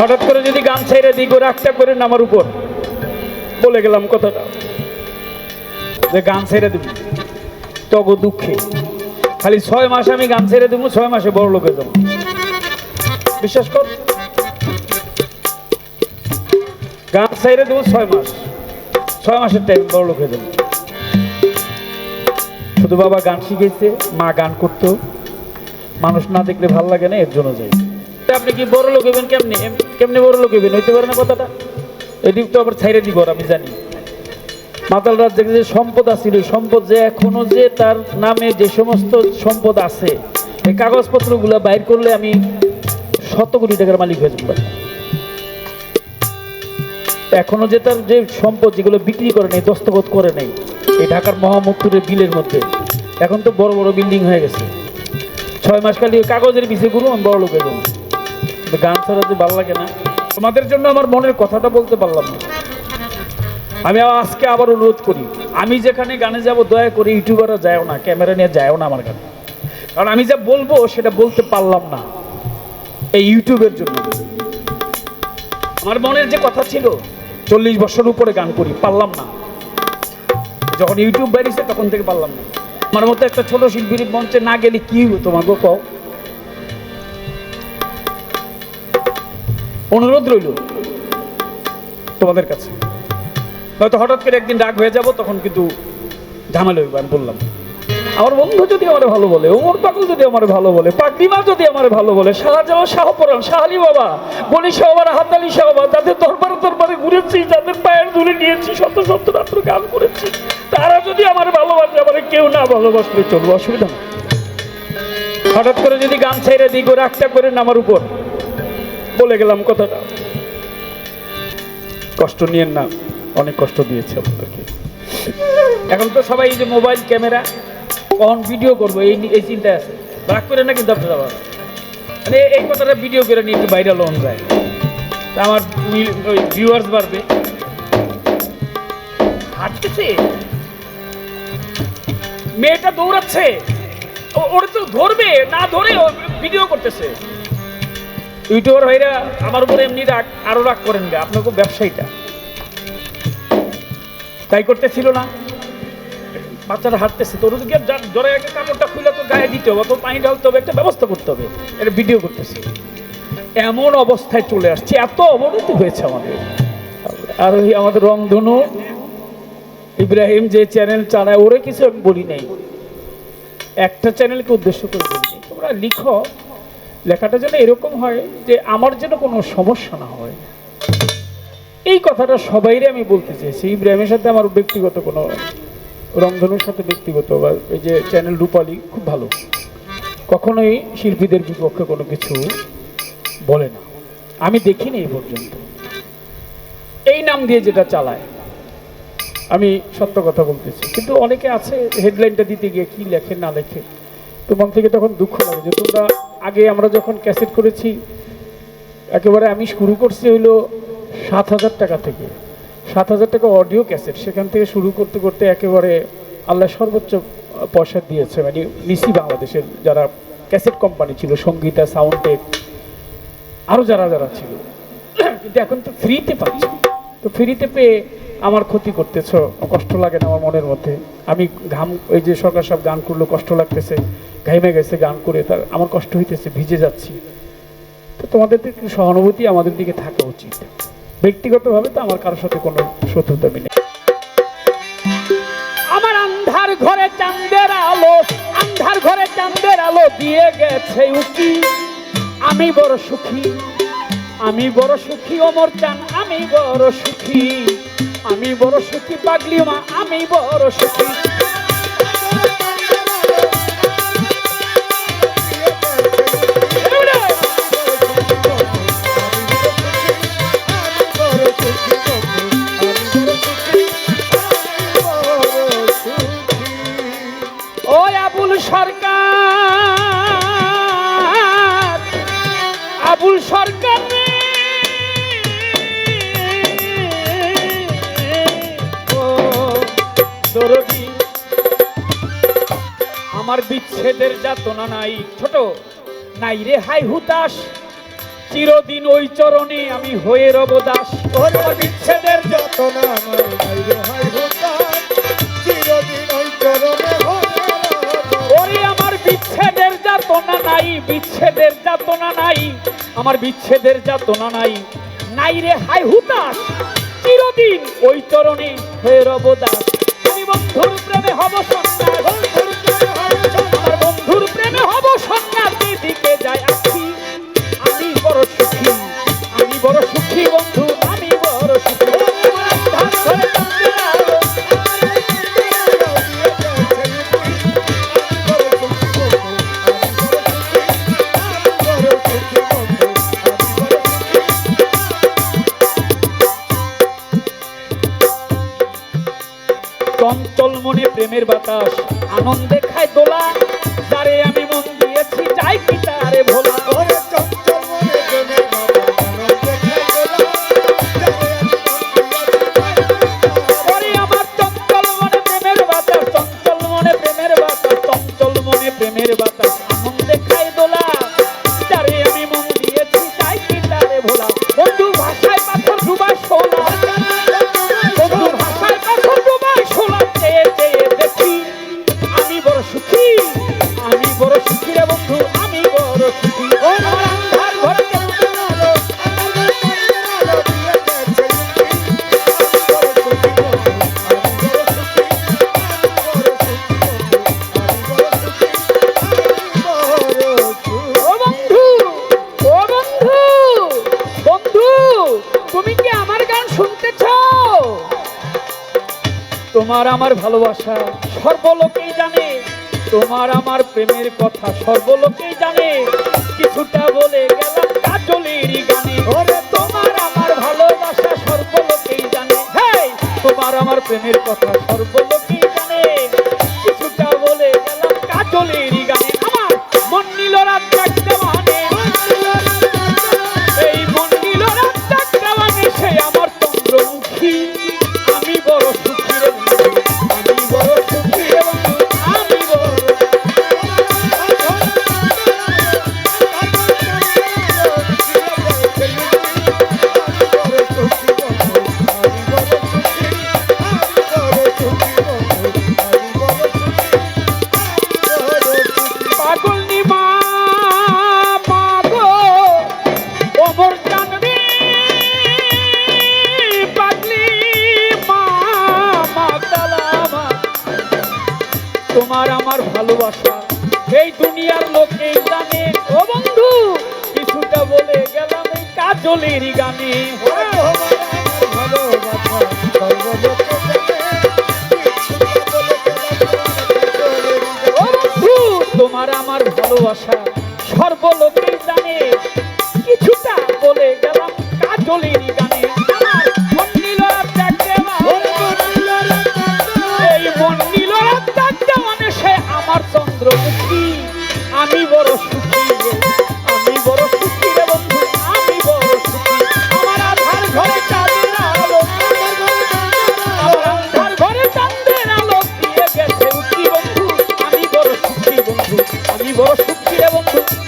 হঠাৎ করে যদি গান ছেড়ে দিই করে একটা করে আমার উপর। বলে গেলাম কথাটা। যে গান ছেড়ে দেব, তগ দুঃখে। খালি ছয় মাসে আমি গান ছেড়ে দেবো, ছয় মাসে বড় লোকে যাব। বিশ্বাস কর। গান ছেড়ে দেবো ছয় মাস। ছয় মাসের টাইম বড় লোকে যাব। শুধু বাবা গান শিখেছে, মা গান করতো। মানুষ না দেখলে ভালো লাগে না, এর জন্য যাই। আপনি কি বড় লোক হইবেন কেমনি? কেমনি বড় লোক হইবেন? হইতে পারে না কথাটা? এদিক তো আবার ছাইরে দিব আমি জানি। মাতাল রাজ্যে যে সম্পদ এই সম্পদ যে এখনও যে তার নামে যে সমস্ত সম্পদ আছে, এই কাগজপত্রগুলো বাইর করলে আমি শত কোটি টাকার মালিক হয়ে পারি। এখনও যে তার যে সম্পদ যেগুলো বিক্রি করে নেই, দস্তখত করে নেই, এই ঢাকার মহামুক্তুরের বিলের মধ্যে, এখন তো বড় বড় বিল্ডিং হয়ে গেছে। ছয় মাস খালি কাগজের বিষয়গুলো আমি বড় লোক হয়ে যাব। গান ছাড়া যে ভালো লাগে না। তোমাদের জন্য আমার মনের কথাটা বলতে পারলাম না। আমি আজকে আবার অনুরোধ করি, আমি যেখানে গানে যাব, দয়া করে ইউটিউবাররা যায়ও না, ক্যামেরা নিয়ে যায়ও না আমার গানে। কারণ আমি যা বলব সেটা বলতে পারলাম না, এই ইউটিউবের জন্য। আমার মনের যে কথা ছিল, চল্লিশ বছর উপরে গান করি, পারলাম না। যখন ইউটিউব বেরিয়েছে তখন থেকে পারলাম না। আমার মতো একটা ছোট শিল্পীর মঞ্চে না গেলে কি তোমাকে কও। অনুরোধ রইল তোমাদের কাছে। হয়তো হঠাৎ করে একদিন রাগ হয়ে যাব, তখন কিন্তু ঝামেলা হইব, আমি বললাম। আমার বন্ধু যদি আমার ভালো বলে, ওমর পাকুল যদি আমার ভালো বলে পাকদিমা যদি আমার ভালো বলে শাহজাহান শাহপরান শাহালি বাবা, বলি সবার হাতালি সহবা যাদের দরবারে দরবারে ঘুরেছি, যাদের পায়ের ধুলে নিয়েছি, শত শত রাত্র গান করেছি, তারা যদি আমার ভালোবাসে, আমার কেউ না ভালোবাসলে চলবো, অসুবিধা হঠাৎ করে যদি গান ছেড়ে দিই করে একটা করে আমার উপর বলে গেলাম কথাটা। কষ্ট নিয়েন না, অনেক কষ্ট দিয়েছে আপনাদেরকে এখন তো সবাই এই যে মোবাইল, ক্যামেরা, কখন ভিডিও করব, এই এই চিন্তা আছে। রাগ করে না কিন্তু আপনারা মানে এই কথাটা ভিডিও করে নিয়ে একটু ভাইরাল হন যায়। তা আমার ভিউয়ার্স বাড়বে। হাঁটতেছে? মেয়েটা দৌড়াচ্ছে? ওরা তো ধরবে, না ধরে ভিডিও করতেছে। ইউটিউবার ভাইরা আমার উপরে এমনি রাগ, আরও রাগ করেন গে। আপনাকে ব্যবসায়ীটা। তাই করতেছিল না। বাচ্চারা হাঁটতেছে। তোর ওদিকে জ্বরে একটা কাপড়টা খুলে তো গায়ে দিতে হবে তো পানি ঢালতে হবে, একটা ব্যবস্থা করতে হবে। এটা ভিডিও করতেছে। এমন অবস্থায় চলে আসছে। এত অবনতি হয়েছে আমাদের। আর ওই আমাদের রংধনু, ইব্রাহিম যে চ্যানেল চালায়, ওরে কিছু আমি বলি নাই। একটা চ্যানেলকে উদ্দেশ্য করে তোমরা লিখো। লেখাটা যেন এরকম হয় যে আমার যেন কোনো সমস্যা না হয়। এই কথাটা সবাইরে আমি বলতে চেয়েছি ইব্রাহিমের সাথে আমার ব্যক্তিগত কোনো রংধনুর সাথে ব্যক্তিগত বা এই যে চ্যানেল রূপালী খুব ভালো। কখনোই শিল্পীদের বিপক্ষে কোনো কিছু বলে না। আমি দেখিনি এই পর্যন্ত। এই নাম দিয়ে যেটা চালায়, আমি সত্য কথা বলতেছি। কিন্তু অনেকে আছে হেডলাইনটা দিতে গিয়ে কি লেখে না লেখে, তো মন থেকে তখন দুঃখ লাগে যে তোমরা আগে আমরা যখন ক্যাসেট করেছি, একেবারে আমি শুরু করছি হইল সাত হাজার টাকা থেকে। সাত হাজার টাকা অডিও ক্যাসেট, সেখান থেকে শুরু করতে করতে একেবারে আল্লাহ সর্বোচ্চ পয়সা দিয়েছে। মানে নিসি বাংলাদেশের যারা ক্যাসেট কোম্পানি ছিল, সঙ্গীতা, সাউন্ডটেক আরও যারা যারা ছিল। কিন্তু এখন তো ফ্রিতে পাচ্ছি। তো ফ্রিতে পেয়ে আমার ক্ষতি করতেছ, কষ্ট লাগে না আমার মনের মধ্যে। আমি ঘাম ওই যে সরকার সব গান করল, কষ্ট লাগতেছে। ঘাইমে গেছে গান করে তার আমার কষ্ট হইতেছে, ভিজে যাচ্ছি। তো তোমাদের দিকে সহানুভূতি আমাদের দিকে থাকা উচিত? ব্যক্তিগতভাবে তো আমার কারোর সাথে কোনো শত্রুতা নেই। আমার আন্ধার ঘরে চাঁদের আলো, আন্ধার ঘরে আলো দিয়ে গেছে উকি। আমি বড় সুখী, আমি বড় সুখী অমর চান, আমি বড় সুখী। আমি বড় সুখী পাগলি মা, আমি বড় সুখী। বিচ্ছেদের যাতনা নাই। ছোট? নাই রে, হাই হুতাশ। চিরদিন ওই চরণে আমি হয়ে রব দাস। বিচ্ছেদের যত না আমার বিচ্ছেদের যাতনা নাই, বিচ্ছেদের যাতনা নাই, আমার বিচ্ছেদের যাতনা নাই। নাই রে, হাই হুতাশ। চিরদিন ওই চরণে হয়ে রব দাস। বন্ধুর প্রেমে হব বাতাস আনন্দে খায় দোলা। যারে আমি মন দিয়েছি যাই কি তারে ভোলা প্রেমের বাতাস চঞ্চল মনে প্রেমের বাতাস চঞ্চল মনে প্রেমের বাতাস। তোমার আমার ভালোবাসা সর্বলোকেই জানে। তোমার আমার প্রেমের কথা সর্বলোকেই জানে। কিছুটা বলে গেলাম কাজলেরই তোমার আমার ভালোবাসা। এই দুনিয়ার লোকে জানে ও বন্ধু কিছুটা বলে গেলাম এই কাজলের গানে। তোমার আমার ভালোবাসা সর্বলোকে ও সুখী রে